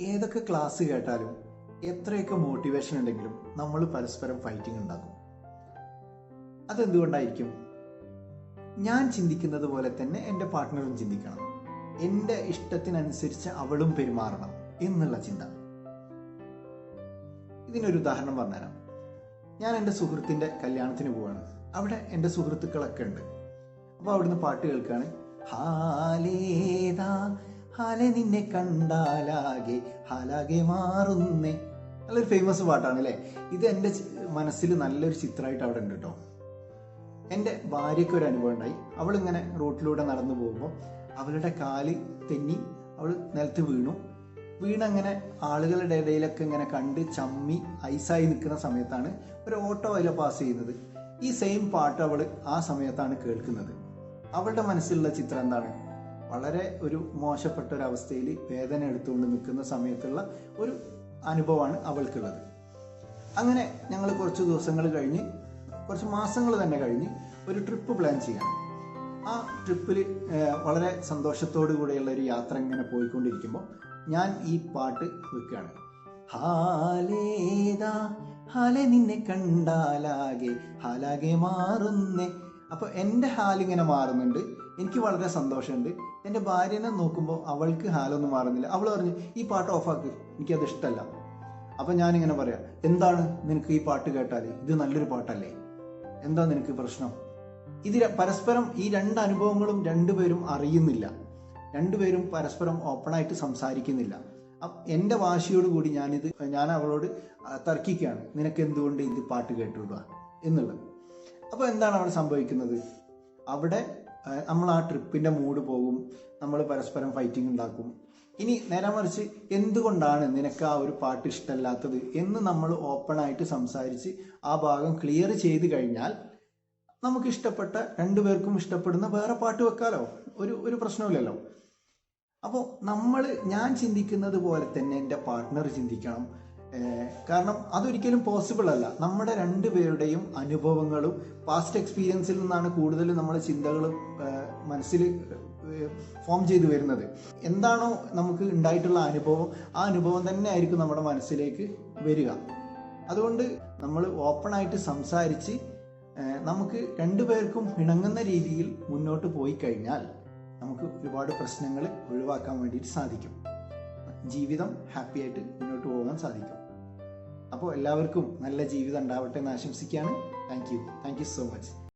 ഏതൊക്കെ ക്ലാസ് കേട്ടാലും എത്രയൊക്കെ മോട്ടിവേഷൻ ഉണ്ടെങ്കിലും നമ്മൾ പരസ്പരം ഫൈറ്റിംഗ് ഉണ്ടാക്കും. അതെന്തുകൊണ്ടായിരിക്കും? ഞാൻ ചിന്തിക്കുന്നത് പോലെ തന്നെ എന്റെ പാർട്ട്ണറും ചിന്തിക്കണം. എന്റെ ഇഷ്ടത്തിനനുസരിച്ച് അവളും പെരുമാറണം എന്നുള്ള ചിന്ത. ഇതിനൊരു ഉദാഹരണം പറഞ്ഞുതരാം. ഞാൻ എന്റെ സുഹൃത്തിന്റെ കല്യാണത്തിന് പോവാണ്. അവിടെ എന്റെ സുഹൃത്തുക്കളൊക്കെ ഉണ്ട്. അപ്പോൾ അവിടുന്ന് പാട്ട് കേൾക്കുകയാണ് ഹാലേതാ ഹാലെ നിന്നെ കണ്ടാലാകെ ഹാലാകെ മാറുന്നേ. നല്ലൊരു ഫേമസ് പാട്ടാണ് അല്ലേ ഇത് എന്റെ മനസ്സിൽ നല്ലൊരു ചിത്രമായിട്ട് അവിടെ ഉണ്ട് കേട്ടോ. എന്റെ ഭാര്യയ്ക്ക് ഒരു അനുഭവം ഉണ്ടായി. അവളിങ്ങനെ റോട്ടിലൂടെ നടന്നു പോകുമ്പോൾ അവളുടെ കാൽ തെന്നി അവൾ നിലത്ത് വീണു. വീണങ്ങനെ ആളുകളുടെ ഇടയിലൊക്കെ ഇങ്ങനെ കണ്ട് ചമ്മി ഐസായി നിൽക്കുന്ന സമയത്താണ് ഒരു ഓട്ടോ അതിലെ പാസ് ചെയ്യുന്നത്. ഈ സെയിം പാട്ട് അവൾ ആ സമയത്താണ് കേൾക്കുന്നത്. അവളുടെ മനസ്സിലുള്ള ചിത്രം എന്താണ്? വളരെ ഒരു മോശപ്പെട്ട ഒരു അവസ്ഥയിൽ വേദന എടുത്തുകൊണ്ട് നിൽക്കുന്ന സമയത്തുള്ള ഒരു അനുഭവമാണ് അവൾക്കുള്ളത്. അങ്ങനെ ഞങ്ങൾ കുറച്ച് ദിവസങ്ങൾ കഴിഞ്ഞ് കുറച്ച് മാസങ്ങൾ തന്നെ കഴിഞ്ഞ് ഒരു ട്രിപ്പ് പ്ലാൻ ചെയ്യണം. ആ ട്രിപ്പിൽ വളരെ സന്തോഷത്തോടു കൂടെയുള്ള ഒരു യാത്ര ഇങ്ങനെ പോയിക്കൊണ്ടിരിക്കുമ്പോൾ ഞാൻ ഈ പാട്ട് വെക്കുകയാണ്. ഹാലേതാ ഹാലെ നിന്നെ കണ്ടാലാകെ ഹാലാകെ മാറുന്നേ അപ്പോൾ എന്റെ ഹാലിങ്ങനെ മാറുന്നുണ്ട്. എനിക്ക് വളരെ സന്തോഷമുണ്ട്. എന്റെ ഭാര്യനെ നോക്കുമ്പോൾ അവൾക്ക് ഹാലൊന്നും മാറുന്നില്ല. അവൾ പറഞ്ഞു ഈ പാട്ട് ഓഫാക്ക് എനിക്കത് ഇഷ്ടമല്ല. അപ്പം ഞാനിങ്ങനെ പറയാം എന്താണ് നിനക്ക് ഈ പാട്ട് കേട്ടാൽ ഇത് നല്ലൊരു പാട്ടല്ലേ? എന്താ നിനക്ക് പ്രശ്നം? ഇത് പരസ്പരം ഈ രണ്ട് അനുഭവങ്ങളും രണ്ടുപേരും അറിയുന്നില്ല. രണ്ടുപേരും പരസ്പരം ഓപ്പണായിട്ട് സംസാരിക്കുന്നില്ല. എന്റെ വാശിയോട് കൂടി ഞാനിത് ഞാൻ അവളോട് തർക്കിക്കുകയാണ്. നിനക്ക് എന്തുകൊണ്ട് ഇത് പാട്ട് കേട്ടുവിടുക എന്നുള്ളത്. അപ്പോൾ എന്താണ് അവിടെ സംഭവിക്കുന്നത്? അവിടെ നമ്മൾ ആ ട്രിപ്പിന്റെ മൂഡ് പോകും നമ്മൾ പരസ്പരം ഫൈറ്റിംഗ് ഉണ്ടാക്കും. ഇനി നേരെ മറിച്ച് എന്തുകൊണ്ടാണ് നിനക്ക് ആ ഒരു പാട്ട് ഇഷ്ടമല്ലാത്തത് എന്ന് നമ്മൾ ഓപ്പണായിട്ട് സംസാരിച്ച് ആ ഭാഗം ക്ലിയർ ചെയ്ത് കഴിഞ്ഞാൽ നമുക്ക് ഇഷ്ടപ്പെട്ട രണ്ടുപേർക്കും ഇഷ്ടപ്പെടുന്ന വേറെ പാട്ട് വെക്കാലോ? ഒരു ഒരു പ്രശ്നമില്ലല്ലോ. അപ്പോൾ നമ്മൾ ഞാൻ ചിന്തിക്കുന്നത് പോലെ തന്നെ എന്റെ പാർട്ട്ണർ ചിന്തിക്കണം. കാരണം അതൊരിക്കലും പോസിബിൾ അല്ല. നമ്മുടെ രണ്ടുപേരുടെയും അനുഭവങ്ങളും പാസ്റ്റ് എക്സ്പീരിയൻസിൽ നിന്നാണ് കൂടുതലും നമ്മുടെ ചിന്തകളും മനസ്സിൽ ഫോം ചെയ്തു വരുന്നത്. എന്താണോ നമുക്ക് ഉണ്ടായിട്ടുള്ള അനുഭവം ആ അനുഭവം തന്നെ ആയിരിക്കും നമ്മുടെ മനസ്സിലേക്ക് വരിക. അതുകൊണ്ട് നമ്മൾ ഓപ്പണായിട്ട് സംസാരിച്ച് നമുക്ക് രണ്ടുപേർക്കും ഇണങ്ങുന്ന രീതിയിൽ മുന്നോട്ട് പോയി കഴിഞ്ഞാൽ നമുക്ക് ഒരുപാട് പ്രശ്നങ്ങൾ ഒഴിവാക്കാൻ വേണ്ടിയിട്ട് സാധിക്കും. ജീവിതം ഹാപ്പിയായിട്ട് മുന്നോട്ട് പോകാൻ സാധിക്കും. അപ്പോൾ എല്ലാവർക്കും നല്ല ജീവിതം ഉണ്ടാവട്ടെ എന്ന് ആശംസിക്കുകയാണ്. Thank you thank you so much